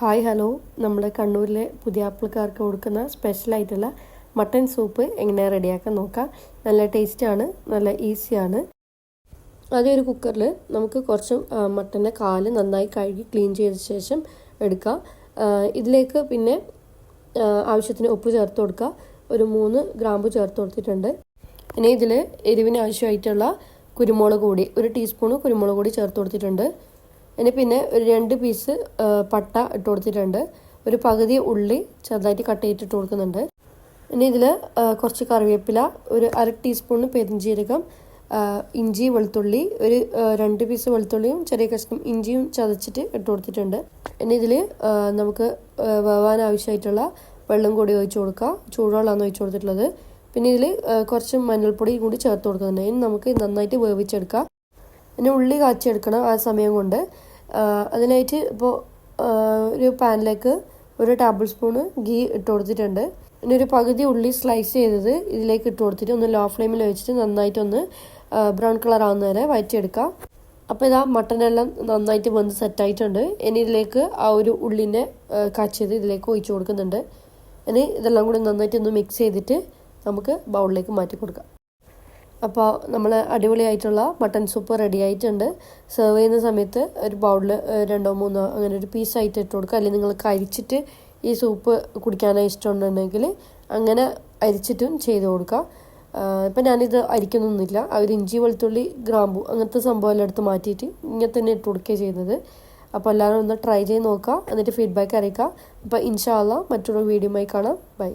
Hi hello. നമ്മുടെ കണ്ണൂരിലെ പുതിയ ആപ്പിൾക്കാർക്ക് കൊടുക്കുന്ന സ്പെഷ്യലായിട്ടുള്ള മട്ടൻ സൂപ്പ് എങ്ങനെ റെഡിയാക്കാൻ നോക്കാം. നല്ല ടേസ്റ്റാണ് നല്ല ഈസിയാണ് ആദ്യം ഒരു കുക്കറിൽ നമുക്ക് കുറച്ച് മട്ടന്റെ കാൽ നന്നായി കഴുകി ക്ലീൻ ചെയ്ത ശേഷം എടുക്കുക ഇതിലേക്ക് പിന്നെ ആവശ്യത്തിന് ഉപ്പ് ചേർത്ത് കൊടുക്കുക. ഒരു മൂന്ന് ഗ്രാമ്പു ചേർത്ത് കൊടുത്തിട്ടുണ്ട്. ഇനി ഇതിൽ എരിവിന് ആവശ്യമായിട്ടുള്ള കുരുമുളക് കൂടി ഒരു ടീസ്പൂണ് കുരുമുളക് കൂടി ചേർത്ത് കൊടുത്തിട്ടുണ്ട്. ഇനി പിന്നെ ഒരു രണ്ട് പീസ് പട്ട ഇട്ട് കൊടുത്തിട്ടുണ്ട്. ഒരു പകുതി ഉള്ളി ചെറുതായിട്ട് കട്ട് ചെയ്തിട്ട് കൊടുക്കുന്നുണ്ട്. ഇനി ഇതിൽ കുറച്ച് കറിവേപ്പില ഒരു അര ടീസ്പൂണ് പെരിഞ്ചീരകം ഇഞ്ചി വെളുത്തുള്ളി ഒരു രണ്ട് പീസ് വെളുത്തുള്ളിയും ചെറിയ കഷ്ണം ഇഞ്ചിയും ചതച്ചിട്ട് ഇട്ട് കൊടുത്തിട്ടുണ്ട്. ഇനി ഇതിൽ നമുക്ക് വേവാൻ ആവശ്യമായിട്ടുള്ള വെള്ളം കൂടി ഒഴിച്ചു കൊടുക്കുക ചൂടുവെള്ളമാണ് ഒഴിച്ചു കൊടുത്തിട്ടുള്ളത്. പിന്നെ ഇതിൽ കുറച്ച് മഞ്ഞൾപ്പൊടി കൂടി ചേർത്ത് കൊടുക്കുന്നുണ്ട്. ഇനി നമുക്ക് നന്നായിട്ട് വേവിച്ചെടുക്കാം. ഇനി ഉള്ളി കാച്ചിയെടുക്കണം ആ സമയം കൊണ്ട്. അതിനായിട്ട് ഇപ്പോൾ ഒരു പാനിലേക്ക് ഒരു ടേബിൾ സ്പൂണ് ഗീ ഇട്ട് കൊടുത്തിട്ടുണ്ട്. പിന്നെ ഒരു പകുതി ഉള്ളി സ്ലൈസ് ചെയ്തത് ഇതിലേക്ക് ഇട്ട് കൊടുത്തിട്ട് ഒന്ന് ലോ ഫ്ലെയിമിൽ വെച്ചിട്ട് നന്നായിട്ടൊന്ന് ബ്രൗൺ കളർ ആവുന്ന വരെ വഴറ്റിയെടുക്കാം. അപ്പോൾ ഇതാ മട്ടനെല്ലാം നന്നായിട്ട് വന്ന് സെറ്റായിട്ടുണ്ട് ഇനി ഇതിലേക്ക് ആ ഒരു ഉള്ളിനെ ചെയ്ത് ഇതിലേക്ക് ഒഴിച്ചു കൊടുക്കുന്നുണ്ട്. ഇനി ഇതെല്ലാം കൂടി നന്നായിട്ട് ഒന്ന് മിക്സ് ചെയ്തിട്ട് നമുക്ക് ബൗളിലേക്ക് മാറ്റി കൊടുക്കാം. അപ്പോൾ നമ്മൾ അടിപൊളിയായിട്ടുള്ള മട്ടൺ സൂപ്പ് റെഡി ആയിട്ടുണ്ട്. സെർവ് ചെയ്യുന്ന സമയത്ത് ഒരു ബൗളിൽ രണ്ടോ മൂന്നോ അങ്ങനെ ഒരു പീസായിട്ട് ഇട്ട് കൊടുക്കുക. അല്ലെങ്കിൽ നിങ്ങൾ കരിച്ചിട്ട് ഈ സൂപ്പ് കുടിക്കാനായി ഇഷ്ടമുണ്ടെങ്കിൽ അങ്ങനെ അരിച്ചിട്ടും ചെയ്ത് കൊടുക്കുക. ഇപ്പം ഞാനിത് അരിക്കുന്നൊന്നുമില്ല. ഒരു ഇഞ്ചി വെളുത്തുള്ളി ഗ്രാമ്പു അങ്ങനത്തെ സംഭവമെല്ലാം എടുത്ത് മാറ്റിയിട്ട് ഇങ്ങനെ തന്നെ ഇട്ട് കൊടുക്കുക ചെയ്യുന്നത്. അപ്പോൾ എല്ലാവരും ഒന്ന് ട്രൈ ചെയ്ത് നോക്കുക. എന്നിട്ട് ഫീഡ്ബാക്ക് അറിയിക്കുക. അപ്പോൾ ഇൻഷാല്ല മറ്റൊരു വീഡിയോയുമായി കാണാം. ബൈ